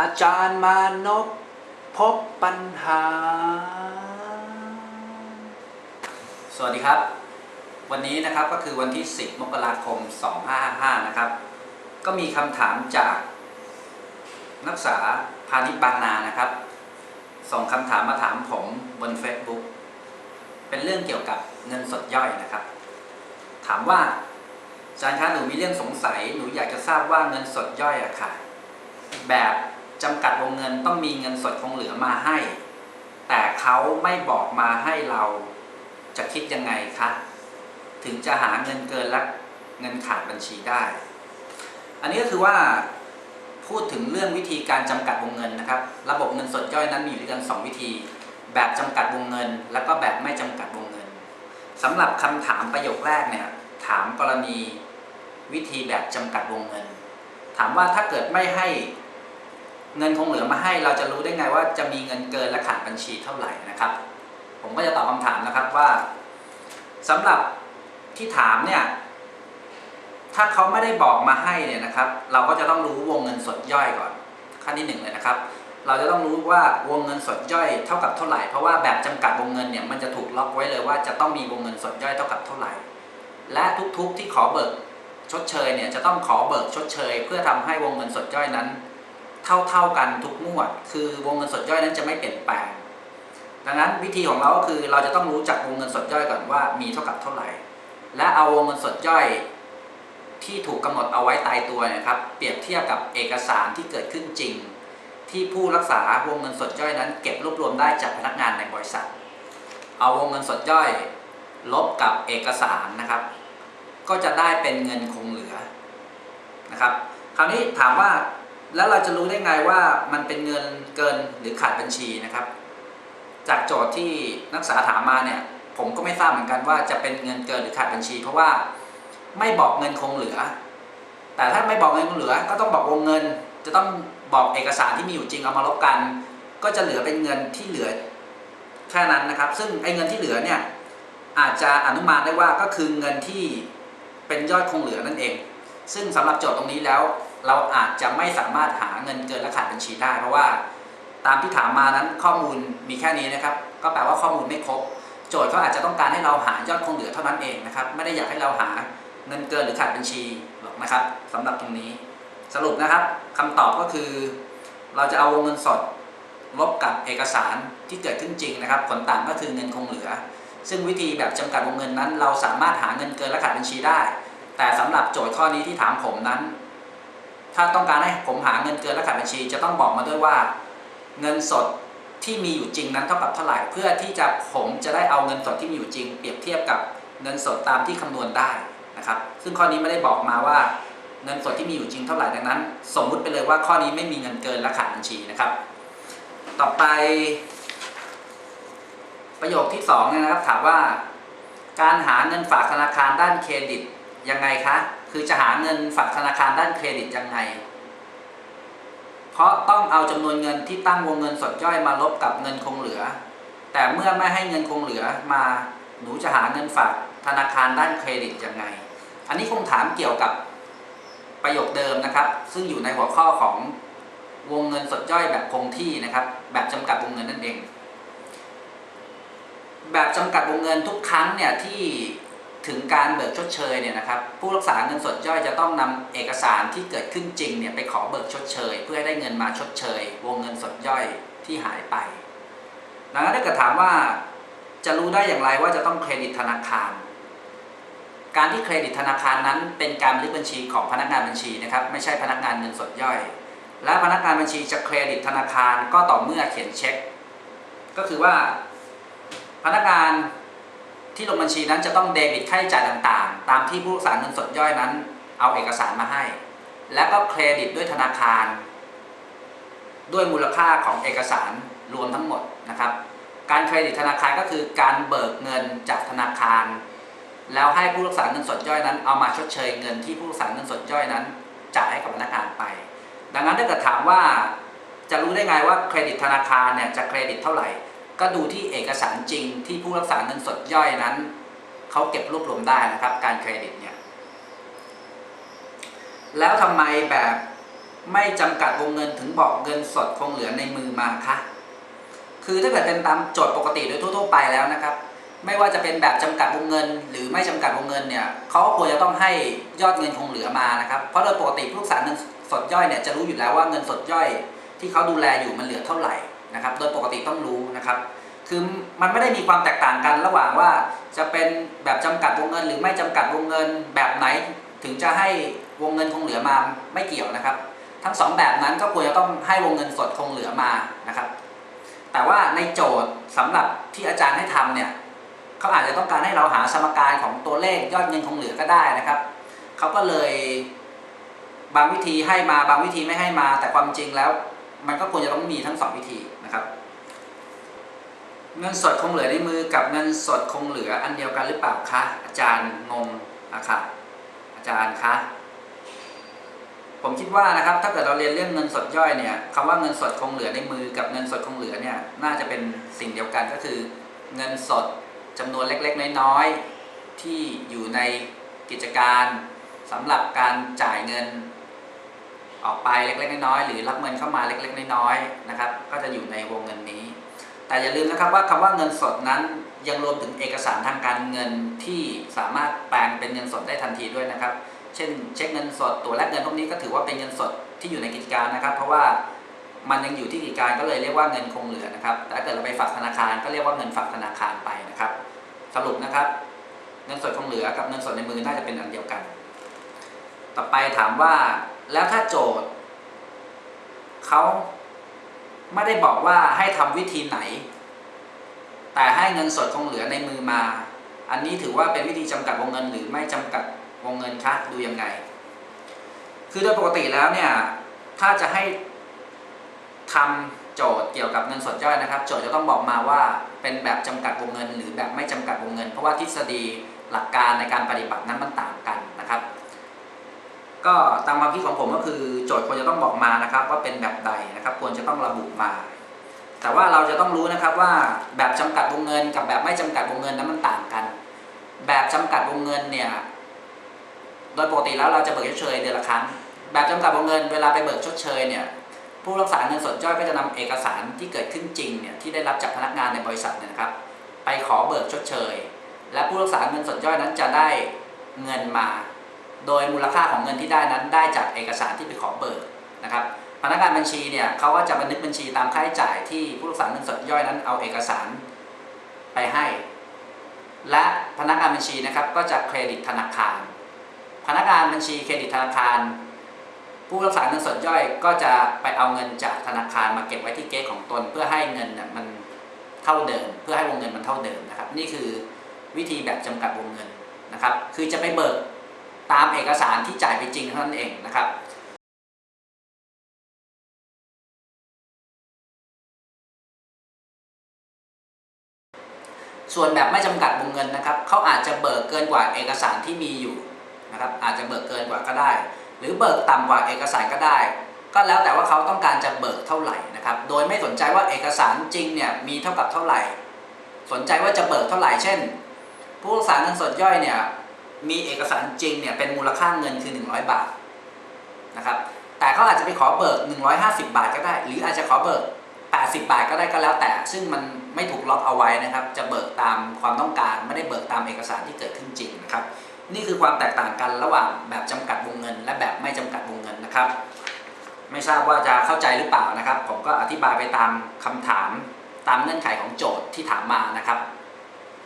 อาจารย์มานพพบปัญหา สวัสดีครับ วันนี้นะครับก็คือวันที่ 10 มกราคม2555 นะครับ ก็มีคำถามจาก นักศึกษาพาณิชย์บางนานะครับ ส่งคำถามมาถามผมบน Facebook เป็นเรื่องเกี่ยวกับเงินสดย่อยนะครับ ถามว่าอาจารย์คะหนูมีเรื่องสงสัย หนูอยากจะทราบว่าเงินสดย่อยอะค่ะ แบบ จำกัดวงเงินต้องมีเงินสดคงเหลือมาให้ แต่เขาไม่บอกมาให้เราจะคิดยังไงคะถึงจะหาเงินเกินและเงินขาดบัญชีได้ อันนี้ก็คือว่าพูดถึงเรื่องวิธีการจำกัดวงเงินนะครับ ระบบเงินสดย่อยนั้นมีอยู่ด้วยกัน 2 วิธี แบบจำกัดวงเงิน แล้วก็แบบไม่จำกัดวงเงินสำหรับคำถามประโยคแรกเนี่ยถามกรณีวิธีแบบจำกัดวงเงิน ถามว่าถ้าเกิดไม่ให้ เงินคงเหลือมาให้เราจะรู้ได้ไงว่าจะมีเงินเกินและขาดบัญชีเท่าไหร่นะครับ ผมก็จะตอบคำถามนะครับว่าสำหรับที่ถามเนี่ย ถ้าเขาไม่ได้บอกมาให้เนี่ยนะครับ เราก็จะต้องรู้วงเงินสดย่อยก่อน ขั้นที่หนึ่งเลยนะครับ เราจะต้องรู้ว่าวงเงินสดย่อยเท่ากับเท่าไหร่เพราะว่าแบบจำกัดวงเงินเนี่ยมันจะถูกล็อกไว้เลยว่าจะต้องมีวงเงินสดย่อยเท่ากับเท่าไหร่ และทุกๆที่ขอเบิกชดเชยเนี่ยจะต้องขอเบิกชดเชย เพื่อทำให้วงเงินสดย่อยนั้น เท่าเท่าๆกันทุกงวด คือวงเงินสดย่อยนั้นจะไม่เปลี่ยนแปลง ดังนั้นวิธีของเราก็คือเราจะต้องรู้จักวงเงินสดย่อยก่อนว่ามีเท่ากับเท่าไหร่ และเอาวงเงินสดย่อยที่ถูกกำหนดเอาไว้ตายตัวนะครับ เปรียบเทียบกับเอกสารที่เกิดขึ้นจริง ที่ผู้รักษาวงเงินสดย่อยนั้น เก็บรวบรวมได้จากพนักงานในบริษัท เอาวงเงินสดย่อย ลบกับเอกสารนะครับ ก็จะได้เป็นเงินคงเหลือนะครับ คราวนี้ถามว่า แล้วเราจะรู้ได้ไงว่ามันเป็นเงินเกินหรือขาดบัญชีนะครับ จากโจทย์ที่นักศึกษาถามมาเนี่ย ผมก็ไม่ทราบเหมือนกันว่าจะเป็นเงินเกินหรือขาดบัญชี เพราะว่าไม่บอกเงินคงเหลือ แต่ถ้าไม่บอกเงินคงเหลือ ก็ต้องบอกวงเงิน จะต้องบอกเอกสารที่มีอยู่จริงเอามาลบกัน ก็จะเหลือเป็นเงินที่เหลือแค่นั้นนะครับ ซึ่งไอ้เงินที่เหลือเนี่ยอาจจะอนุมานได้ว่าก็คือเงินที่เป็นยอดคงเหลือนั่นเอง ซึ่งสำหรับโจทย์ตรงนี้แล้ว เราอาจจะไม่สามารถหาเงินเกินและขาดบัญชีได้ เพราะว่าตามที่ถามมานั้นข้อมูลมีแค่นี้นะครับ ก็แปลว่าข้อมูลไม่ครบ โจทย์เขาอาจจะต้องการให้เราหายอดคงเหลือเท่านั้นเองนะครับ ไม่ได้อยากให้เราหาเงินเกินหรือขาดบัญชีหรอกนะครับสำหรับตรงนี้ สรุปนะครับคำตอบก็คือ เราจะเอาวงเงินสดลบกับเอกสารที่เกิดขึ้นจริงนะครับ ผลต่างก็คือเงินคงเหลือ ซึ่งวิธีแบบจำกัดวงเงินนั้น เราสามารถหาเงินเกินและขาดบัญชีได้ แต่สำหรับโจทย์ข้อนี้ที่ถามผมนั้น ถ้าต้องการให้ผมหาเงินเกินและขาดบัญชี จะต้องบอกมาด้วยว่า เงินสดที่มีอยู่จริงนั้นเท่ากับเท่าไหร่เพื่อที่จะผมจะได้เอาเงินสดที่มีอยู่จริง เปรียบเทียบกับเงินสดตามที่คำนวณได้นะครับ ซึ่งข้อนี้ไม่ได้บอกมาว่าเงินสดที่มีอยู่จริงเท่าไหร่ดังนั้น สมมุติไปเลยว่าข้อนี้ไม่มีเงินเกินและขาดบัญชีนะครับ ต่อไป ประโยคที่สองเนี่ยนะครับถามว่า การหาเงินฝากธนาคารด้านเครดิต ยังไงคะ คือจะหาเงินฝากธนาคารด้านเครดิตยังไง เพราะต้องเอาจำนวนเงินที่ตั้งวงเงินสดย่อยมาลบกับเงินคงเหลือ แต่เมื่อไม่ให้เงินคงเหลือมา หนูจะหาเงินฝากธนาคารด้านเครดิตยังไง อันนี้คงถามเกี่ยวกับประโยคเดิมนะครับ ซึ่งอยู่ในหัวข้อของวงเงินสดย่อยแบบคงที่นะครับ แบบจำกัดวงเงินนั่นเอง แบบจำกัดวงเงินทุกครั้งเนี่ยที่ ถึงการเบิกชดเชยเนี่ยนะครับผู้รักษาเงินสดย่อยจะต้องนำเอกสารที่เกิดขึ้นจริงเนี่ยไปขอเบิกชดเชย เพื่อให้ได้เงินมาชดเชย วงเงินสดย่อยที่หายไปดังนั้นถ้าเกิดถามว่าจะรู้ได้อย่างไรว่าจะต้องเครดิตธนาคาร การที่เครดิตธนาคารนั้นเป็นการบันทึกบัญชีของพนักงานบัญชีนะครับไม่ใช่พนักงานเงินสดย่อย และพนักงานบัญชีจะเครดิตธนาคารก็ต่อเมื่อเขียนเช็ค ก็คือว่าพนักงาน ที่ลงบัญชีนั้นจะต้องเดบิตค่าใช้จ่ายต่างๆ ตามที่ผู้รักษาเงินสดย่อยนั้น เอาเอกสารมาให้ และก็เครดิตด้วยธนาคาร ด้วยมูลค่าของเอกสารรวมทั้งหมดนะครับ การเครดิตธนาคารก็คือการเบิกเงินจากธนาคาร แล้วให้ผู้รักษาเงินสดย่อยนั้น เอามาชดเชยเงินที่ผู้รักษาเงินสดย่อยนั้นจ่ายให้กับพนักงานไป ดังนั้นถ้าเกิดถามว่าจะรู้ได้ไงว่าเครดิตธนาคารเนี่ยจะเครดิตเท่าไหร่ ก็ดูที่เอกสารจริงที่ผู้รักษาเงินสดย่อยนั้นเขาเก็บรวบรวมได้นะครับ การเครดิตเนี่ยแล้วทำไมแบบไม่จำกัดวงเงินถึงบอกเงินสดคงเหลือในมือมาคะคือถ้าเกิดเป็นตามโจทย์ปกติโดยทั่วๆไปแล้วนะครับ ไม่ว่าจะเป็นแบบจำกัดวงเงิน หรือไม่จำกัดวงเงินเนี่ยเขาก็ควรจะต้องให้ยอดเงินคงเหลือมานะครับเพราะโดยปกติผู้รักษาเงินสดย่อยเนี่ยจะรู้อยู่แล้วว่าเงินสดย่อยที่เขาดูแลอยู่มันเหลือเท่าไหร่ นะครับ โดยปกติต้องรู้นะครับ คือมันไม่ได้มีความแตกต่างกันระหว่างว่าจะเป็นแบบจำกัดวงเงิน หรือไม่จำกัดวงเงินแบบไหน ถึงจะให้วงเงินคงเหลือมาไม่เกี่ยวนะครับ ทั้งสองแบบนั้นก็ควรจะต้องให้วงเงินสดคงเหลือมานะครับ แต่ว่าในโจทย์สำหรับที่อาจารย์ให้ทำเนี่ยเขาอาจจะต้องการให้เราหาสมการของตัวเลขยอดเงินคงเหลือก็ได้นะครับเขาก็เลยบางวิธีให้มาบางวิธีไม่ให้มา แต่ความจริงแล้ว มันก็ควรจะต้องมีทั้งสองวิธีนะครับเงินสดคงเหลือในมือกับเงินสดคงเหลืออันเดียวกันหรือเปล่าคะอาจารย์งงอะค่ะอาจารย์คะผมคิดว่านะครับถ้าเกิดเราเรียนเรื่องเงินสดย่อยเนี่ยคำว่าเงินสดคงเหลือในมือกับเงินสดคงเหลือเนี่ยน่าจะเป็นสิ่งเดียวกันก็คือ เงินสดจำนวนเล็กๆ น้อยๆที่อยู่ในกิจการสำหรับการจ่ายเงิน ออกไปเล็กๆน้อยๆหรือรับเงินเข้ามาเล็กๆน้อยๆนะครับ ก็จะอยู่ในวงเงินนี้ แต่อย่าลืมนะครับว่าคำว่าเงินสดนั้นยังรวมถึงเอกสารทางการเงินที่สามารถแปลงเป็นเงินสดได้ทันทีด้วยนะครับ เช่น เช็คเงินสดตัวแลกเงินพวกนี้ก็ถือว่าเป็นเงินสดที่อยู่ในกิจการนะครับ เพราะว่ามันยังอยู่ที่กิจการก็เลยเรียกว่าเงินคงเหลือนะครับ แต่ถ้าเกิดเราไปฝากธนาคารก็เรียกว่าเงินฝากธนาคารไปนะครับ สรุปนะครับ เงินสดคงเหลือกับเงินสดในมือน่าจะเป็นอันเดียวกัน ต่อไปถามว่า แล้วถ้าโจทย์เขาไม่ได้บอกว่าให้ทำวิธีไหน แต่ให้เงินสดคงเหลือในมือมา อันนี้ถือว่าเป็นวิธีจำกัดวงเงินหรือไม่จำกัดวงเงินคะดูยังไง คือโดยปกติแล้วเนี่ยถ้าจะให้ทำโจทย์เกี่ยวกับเงินสดย่อยนะครับ โจทย์จะต้องบอกมาว่าเป็นแบบจำกัดวงเงิน หรือแบบไม่จำกัดวงเงิน เพราะว่าทฤษฎีหลักการในการปฏิบัตินั้นมันต่างกันนะครับ ก็ตามความคิดของผมก็คือโจทย์ควรจะต้องบอกมานะครับ ว่าเป็นแบบใดนะครับควรจะต้องระบุมา แต่ว่าเราจะต้องรู้นะครับว่าแบบจำกัดวงเงิน กับแบบไม่จำกัดวงเงินนั้นมันต่างกัน แบบจำกัดวงเงินเนี่ยโดยปกติแล้วเราจะเบิกชดเชยเดือนละครั้ง แบบจำกัดวงเงินเวลาไปเบิกชดเชยเนี่ยผู้รักษาเงินสดย่อยก็จะนำเอกสารที่เกิดขึ้นจริงเนี่ยที่ได้รับจากพนักงานในบริษัทเนี่ยนะครับ ไปขอเบิกชดเชย และผู้รักษาเงินสดย่อยนั้นจะได้เงินมา โดยมูลค่าของเงินที่ได้นั้นได้จากเอกสารที่ไปขอเบิกนะครับพนักงานบัญชีเนี่ยเขาก็จะบันทึกบัญชีตามค่าใช้จ่ายที่ผู้รักษาเงินสดย่อยนั้นเอาเอกสารไปให้ และพนักงานบัญชีนะครับก็จะเครดิตธนาคาร พนักงานบัญชีเครดิตธนาคาร ผู้รักษาเงินสดย่อยก็จะไปเอาเงินจากธนาคารมาเก็บไว้ที่เก๊กของตน เพื่อให้เงินเนี่ยมันเท่าเดิม เพื่อให้วงเงินมันเท่าเดิมนะครับ นี่คือวิธีแบบจำกัดวงเงินนะครับ คือจะไปเบิก ตามเอกสารที่จ่ายไปจริงเท่านั้นเองนะครับส่วนแบบไม่จำกัดวงเงินนะครับเขาอาจจะเบิกเกินกว่าเอกสารที่มีอยู่นะครับอาจจะเบิกเกินกว่าก็ได้ หรือเบิกต่ำกว่าเอกสารก็ได้ ก็แล้วแต่ว่าเขาต้องการจะเบิกเท่าไหร่นะครับโดยไม่สนใจว่าเอกสารจริงเนี่ยมีเท่ากับเท่าไหร่ สนใจว่าจะเบิกเท่าไหร่ เช่น ผู้รักษาเงินสดย่อยเนี่ย มีเอกสารจริงเนี่ยเป็นมูลค่าเงินคือ 100 บาทนะครับแต่เขาอาจจะไปขอเบิก 150 บาทก็ได้ หรืออาจจะขอเบิก 80 บาทก็ได้ก็แล้วแต่ ซึ่งมันไม่ถูกล็อกเอาไว้นะครับ จะเบิกตามความต้องการไม่ได้เบิกตามเอกสารที่เกิดขึ้นจริงนะครับนี่คือความแตกต่างกันระหว่างแบบจำกัดวงเงิน และแบบไม่จำกัดวงเงินนะครับ ไม่ทราบว่าจะเข้าใจหรือเปล่านะครับ ผมก็อธิบายไปตามคำถามตามเงื่อนไขของโจทย์ที่ถามมานะครับ